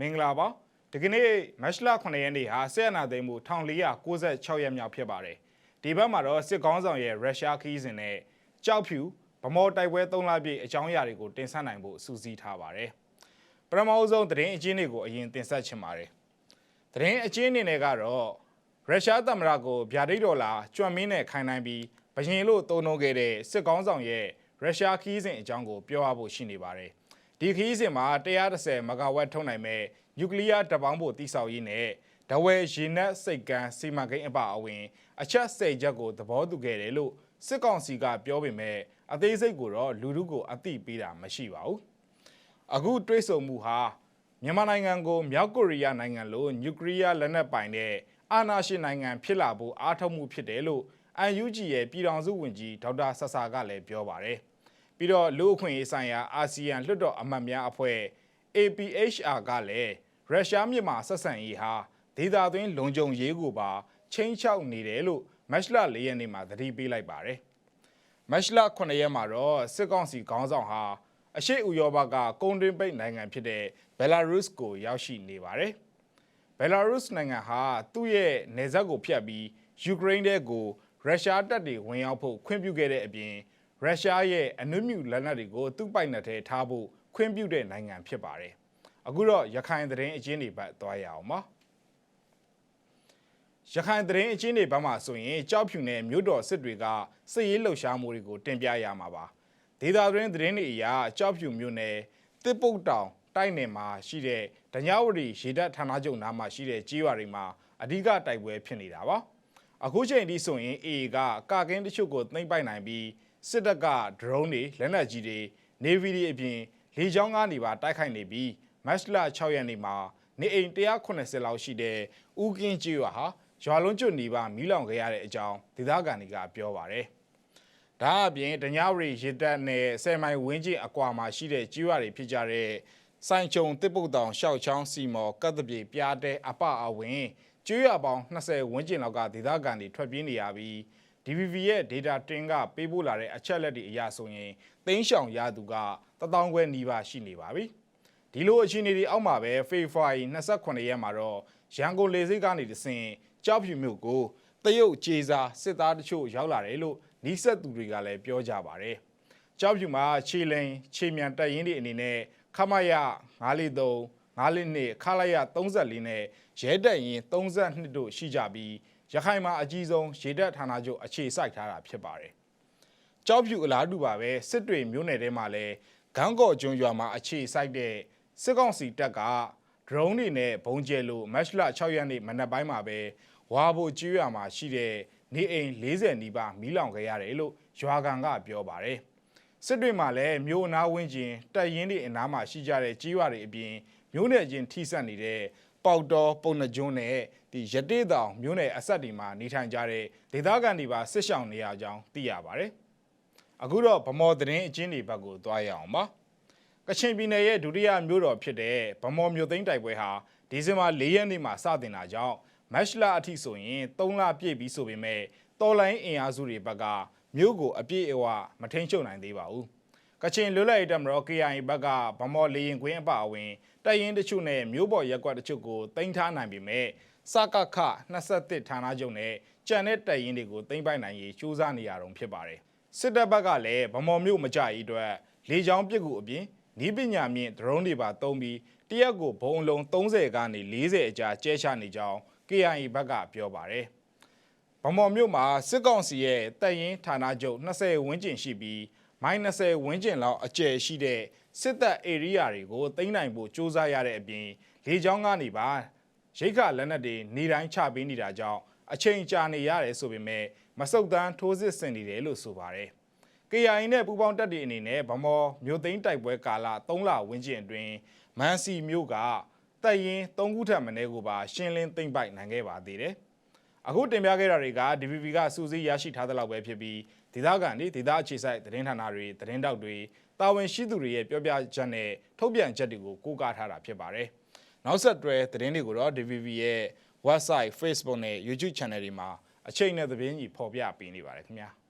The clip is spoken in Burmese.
မင်္ဂလာပါဒီကနေ့မတ်လ9ရက်နေ့ဟာဆက်အနာသိမ်းမှု1496ရက်မြောက်ဖြစ်ပါတယ်ဒီဘက်မှာတော့စစ်ကောင်းဆောင်ရဲ့ရုရှားခီးစဉ်နဲ့ကြောက်ဖြူဗမော်တိုက်ပွဲ3လပြည့်အကြောင်းအရာတွေကိုတင်ဆက်နိုင်ဖို့စူးစီးထားပါတယ်ပထမအဆုံးသတင်းအကျဉ်းတွေကိုအရင်တင်ဆက်ချင်ပါတယ်သတင်းအကျဉ်းအနေနဲ့ကတော့ရုရှားသမ္မတကိုဗျာဒိတ်ဒေါ်လာကျွမ်းမင်းနဲ့ခိုင်းနိုင်ပြီးဘရင်လို့သုံးနှုန်းခဲ့တဲ့စစ်ကောင်းဆောင်ရဲ့ရုရှားခီးစဉ်အကြောင်းကိုပြောရဖို့ရှိနေပါတယ် ဒီခီးစဉ်မှာ130မဂါဝတ်ထုတ်နိုင်မဲ့နျူကလ িয়ার ဓာတ်ပေါင်းဖို့တိစောက်ရေးနဲ့ဒဝဲရေနက်စိတ်ကန်းစီမံကိန်းအပအဝင် အချက်၁၀ချက်ကိုသဘောတူခဲ့တယ်လို့စစ်ကောင်စီကပြောပေမဲ့အသေးစိတ်ကိုတော့လူထုကိုအသိပေးတာမရှိပါဘူးအခုတွေးဆမှုဟာမြန်မာနိုင်ငံကိုမြောက်ကိုရီးယားနိုင်ငံလိုနျူကလ িয়ার လက်နက်ပိုင်တဲ့အာဏာရှင်နိုင်ငံဖြစ်လာဖို့အားထုတ်မှုဖြစ်တယ်လို့ UNG ရဲ့ပြည်ထောင်စုဝန်ကြီးဒေါက်တာဆဆာကလည်းပြောပါတယ် ပြီးတော့လူအခွင့်အရေးဆိုင်ရာအာဆီယံလွှတ်တော်အမတ်များအဖွဲ့ APHR ကလည်းရုရှားမြန်မာဆက်ဆံရေးဟာဒေသတွင်းလုံခြုံရေးကိုပါချင်းချောက်နေတယ်လို့မက်ရှလာ၄ရက်နေ့မှာသတိပေးလိုက်ပါတယ်။မက်ရှလာ9ရက်မှာတော့စစ်ကောင်စီခေါင်းဆောင်ဟာအရှိဥရောပကကုန်းတွင်းပိတ်နိုင်ငံဖြစ်တဲ့ဘယ်လာရုစ်ကိုရောက်ရှိနေပါတယ်။ဘယ်လာရုစ်နိုင်ငံဟာသူ့ရဲ့နေဆက်ကိုဖျက်ပြီးယူကရိန်းတဲကိုရုရှားတပ်တွေဝင်ရောက်ဖို့ခွင့်ပြုခဲ့တဲ့အပြင် ရုရှားရဲ့အနုမြူလက်နက်တွေကိုသူ့ပိုက်နယ်ထဲထားဖို့ခွင့်ပြုတဲ့နိုင်ငံဖြစ်ပါတယ်။အခုတော့ရခိုင်သတင်းအကျဉ်းတွေဘက်သွားရအောင်ပါ။ရခိုင်သတင်းအကျဉ်းတွေဘက်မှာဆိုရင်ကြောက်ဖြူနယ်မြို့တော်စစ်တွေကစစ်ရေးလှုပ်ရှားမှုတွေကိုတင်ပြရမှာပါ။ဒေသတွင်းသတင်းတွေအရကြောက်ဖြူမြို့နယ်တစ်ပုတ်တောင်တိုက်နယ်မှာရှိတဲ့ဒညဝရီရေတပ်ဌာနချုပ်နားမှာရှိတဲ့ကြေးရွာတွေမှာအဓိကတိုက်ပွဲဖြစ်နေတာပါ။အခုချိန်ထိဆိုရင် AA ကကာကင်းတချို့ကိုသိမ့်ပိုက်နိုင်ပြီး စစ်တပ်က drone တွေလက်နက်ကြီးတွေ navy တွေအပြင်လေကြောင်းကနေပါတိုက်ခိုက်နေပြီးမတ်လ6ရက်နေ့မှာနေအိမ်180လောက်ရှိတဲ့ဦးကင်းကျွော်ဟာရွာလုံးကျွတ်နေပါမီးလောင်ခဲ့ရတဲ့အကြောင်းဒေသခံတွေကပြောပါတယ်။ဒါအပြင်တညဝရီရေတပ်နဲ့ဆယ်မိုင်ဝင်းကျင်အကွာမှာရှိတဲ့ကျွော်တွေဖြစ်ကြတဲ့စိုင်ချုံတစ်ပုတ်တောင်ရှောက်ချောင်းစီမော်ကတ်တပြေပြားတဲ့အပအဝင်ကျွော်ပေါင်း20ဝန်းကျင်လောက်ကဒေသခံတွေထွက်ပြေးနေရပြီး DVV ရဲ့ data တင်ကပေးပို့လာတဲ့အချက်လက်တွေအရဆိုရင်သိန်းရှောင်ရသူက1000ခွဲနီးပါးရှိနေပါပြီ။ဒီလိုအခြေအနေတွေအောက်မှာပဲဖေဖော်ဝါရီ28ရက်မှာတော့ရန်ကုန်လေဆိပ်ကနေတဆင်ကြောက်ဖြူမြို့ကိုတရုတ်ကြေစာစစ်သားတချို့ရောက်လာတယ်လို့နီးစပ်သူတွေကလည်းပြောကြပါတယ်။ကြောက်ဖြူမှာခြေလိန်ခြေမြန်တပ်ရင်းတွေအနေနဲ့ခမရ943 942ခလာရ34နဲ့ရဲတပ်ရင်32တို့ရှိကြပြီး ရခိုင်မှာအကြီးဆုံးရေတပ်ဌာနချုပ်အခြေစိုက်ထားတာဖြစ်ပါတယ်။ကြောက်ဖြူအလားတူပါပဲစစ်တွေမျိုးနယ်ထဲမှာလည်းဂန်းကော့ကျွန်းရွာမှာအခြေစိုက်တဲ့စစ်ကောင်စီတပ်က drone တွေနဲ့ဘုံကျဲလို့မတ်လ6ရက်နေ့မနက်ပိုင်းမှာပဲဝါဘိုကျွော်မှာရှိတဲ့နေအိမ်40နီးပါးမီးလောင်ခဲ့ရတယ်လို့ရွာကန်ကပြောပါတယ်။စစ်တွေမှာလည်းမြို့အနာဝင်းကျင်တပ်ရင်းတွေအနားမှာရှိကြတဲ့ကြေးရွာတွေအပြင်မြို့နယ်ချင်းထိစပ်နေတဲ့ ပေါတော်ပုံနှကျွန်းနဲ့ဒီရတေးတောင်မြို့နယ်အဆက်တွေမှာနေထိုင်ကြတဲ့ဒေသခံတွေပါစစ်ဆောင်နေရကြောင်းသိရပါတယ်။အခုတော့ဗမော်သတင်းအချင်းတွေဘက်ကိုသွားရအောင်ပါ။ကချင်ပြည်နယ်ရဲ့ဒုတိယမြို့တော်ဖြစ်တဲ့ဗမော်မြို့သိမ်းတိုက်ပွဲဟာဒီဇင်ဘာ၄ရက်နေ့မှာစတင်တာကြောင့်မတ်လအထိဆိုရင်3လပြည့်ပြီဆိုပေမဲ့တော်လိုင်းအင်အားစုတွေဘက်ကမြို့ကိုအပြည့်အဝမထိန်ချုပ်နိုင်သေးပါဘူး။ ကချင်လွတ်လပ်ရေးတပ်မတော် KIA ဘက်ကဗမော်လေရင်ကွင်းအပအဝင်တပ်ရင်းတချို့နဲ့မြို့ပေါ်ရက်ကွက်တချို့ကိုတင်ထားနိုင်ပေမဲ့စကခ21ဌာနချုပ်နဲ့ကြံတဲ့တပ်ရင်းတွေကိုတင်ပိုက်နိုင်ရေးစူးစမ်းနေရတော့ဖြစ်ပါတယ်စစ်တပ်ဘက်ကလည်းဗမော်မြို့မကြရေးအတွက်လေကြောင်းပစ်ကူအပြင်နီးပညာမြင့်ဒရုန်းတွေပါသုံးပြီးတရက်ကိုဘုံလုံး30ကနေ40အကြာကျဲချနေကြောင်း KIA ဘက်ကပြောပါတယ်ဗမော်မြို့မှာစစ်ကောင်စီရဲ့တပ်ရင်းဌာနချုပ်20ဝန်းကျင်ရှိပြီး မိုင်း20ဝန်းကျင်လောက်အကျယ်ရှိတဲ့စစ်တပ်ဧရိယာတွေကိုသိမ်းနိုင်ဖို့စ조사ရတဲ့အပြင်လေကြောင်းကနေပါရိတ်ခလက်နက်တွေနေတိုင်းချပေးနေတာကြောင့်အချိန်ကြာနေရတယ်ဆိုပေမဲ့မဆုတ်တမ်းထိုးစစ်ဆင်နေတယ်လို့ဆိုပါတယ်။ KIA နဲ့ပူးပေါင်းတပ်တွေအနေနဲ့ဗမော်မြို့သိမ်းတိုက်ပွဲကာလ3လဝန်းကျင်အတွင်းမန်စီမြို့ကတပ်ရင်း3ခုထပ်မင်းကိုပါရှင်းလင်းသိမ်းပိုက်နိုင်ခဲ့ပါသေးတယ်။ အခုတင်ပြခဲ့တာတွေက DVB ကစူးစီးရရှိထားတဲ့လောက်ပဲဖြစ်ပြီးဒေသခံတွေဒေသအခြေစိုက်သတင်းဌာနတွေသတင်းတောက်တွေတာဝန်ရှိသူတွေရဲ့ပြောပြချက်နဲ့ထုတ်ပြန်ချက်တွေကိုကိုးကားထားတာဖြစ်ပါတယ်။နောက်ဆက်တွဲသတင်းတွေကိုတော့ DVB ရဲ့ website, Facebook နဲ့ YouTube channel တွေမှာအချိန်နဲ့သတင်းကြီးဖော်ပြပေးနေပါတယ်ခင်ဗျာ။